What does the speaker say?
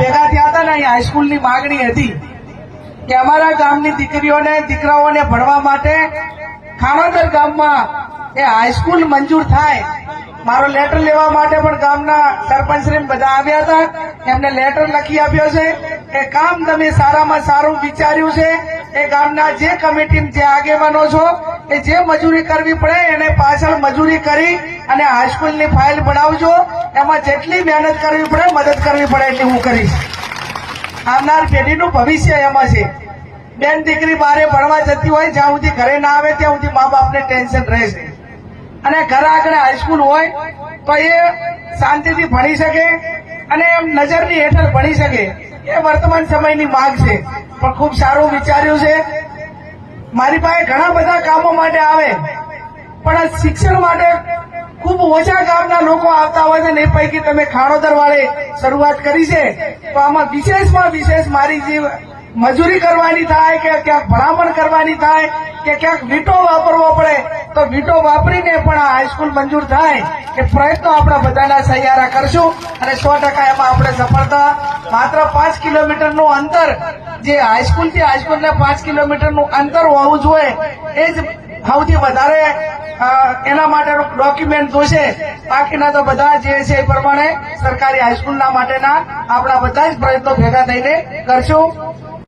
ભેગા થયા હતા ને અહીં હાઈસ્કૂલની માગણી હતી કે અમારા ગામની દીકરીઓને, દીકરાઓને ભણવા માટે ખાણોદર ગામમાં એ હાઈસ્કૂલ મંજૂર થાય. મારો લેટર લેવા માટે પણ ગામના સરપંચશ્રી બધા આવ્યા હતા. એમને લેટર લખી આપ્યો છે એ કામ તમે સારામાં સારું વિચાર્યું છે. એ ગામના જે કમિટી જે આગેવાનો છો એ જે મજૂરી કરવી પડે એને પાછળ મજૂરી કરી અને હાઈસ્કૂલની ફાઇલ બનાવજો. એમાં જેટલી મહેનત કરવી પડે, મદદ કરવી પડે એટલી હું કરીશ. આવનાર પેઢીનું ભવિષ્ય એમાં છે. બેન દીકરી બારે ભણવા જતી હોય, જ્યાં સુધી ઘરે ના આવે, ત્યાં સુધી મા બાપને ટેન્શન રહેશે અને ઘર આગળ હાઈસ્કૂલ હોય, તો એ શાંતિથી ભણી શકે અને એમ નજરની હેઠળ ભણી શકે. એ વર્તમાન સમયની માંગ છે. પણ ખૂબ સારું વિચાર્યું છે. મારી પાસે ઘણા બધા કામો માટે આવે, પણ શિક્ષણ માટે ખૂબ ઓછા ગામના લોકો આવતા હોય છે ને એ પૈકી તમે ખાણોદર વાળે શરૂઆત કરી છે. તો આમાં વિશેષમાં વિશેષ મારી જે મજૂરી કરવાની થાય કે ક્યાંક ભલામણ કરવાની થાય કે ક્યાંક વીટો વાપરવો પડે તો વીટો વાપરીને પણ આ હાઈસ્કૂલ મંજૂર થાય એ પ્રયત્નો આપણા બધાના સહિયારા કરશું અને સો ટકા એમાં આપણે સફળતા. માત્ર પાંચ કિલોમીટરનું અંતર જે હાઈસ્કૂલ હાઈસ્કૂલને હાઈસ્કૂલ પાંચ કિલોમીટરનું અંતર હોવું જોઈએ, એ જ સૌથી વધારે એના માટેનું ડોક્યુમેન્ટ જોશે. બાકીના તો બધા જે છે એ પ્રમાણે સરકારી હાઈસ્કૂલના માટેના આપણા બધા જ પ્રયત્નો ભેગા થઈને કરશું.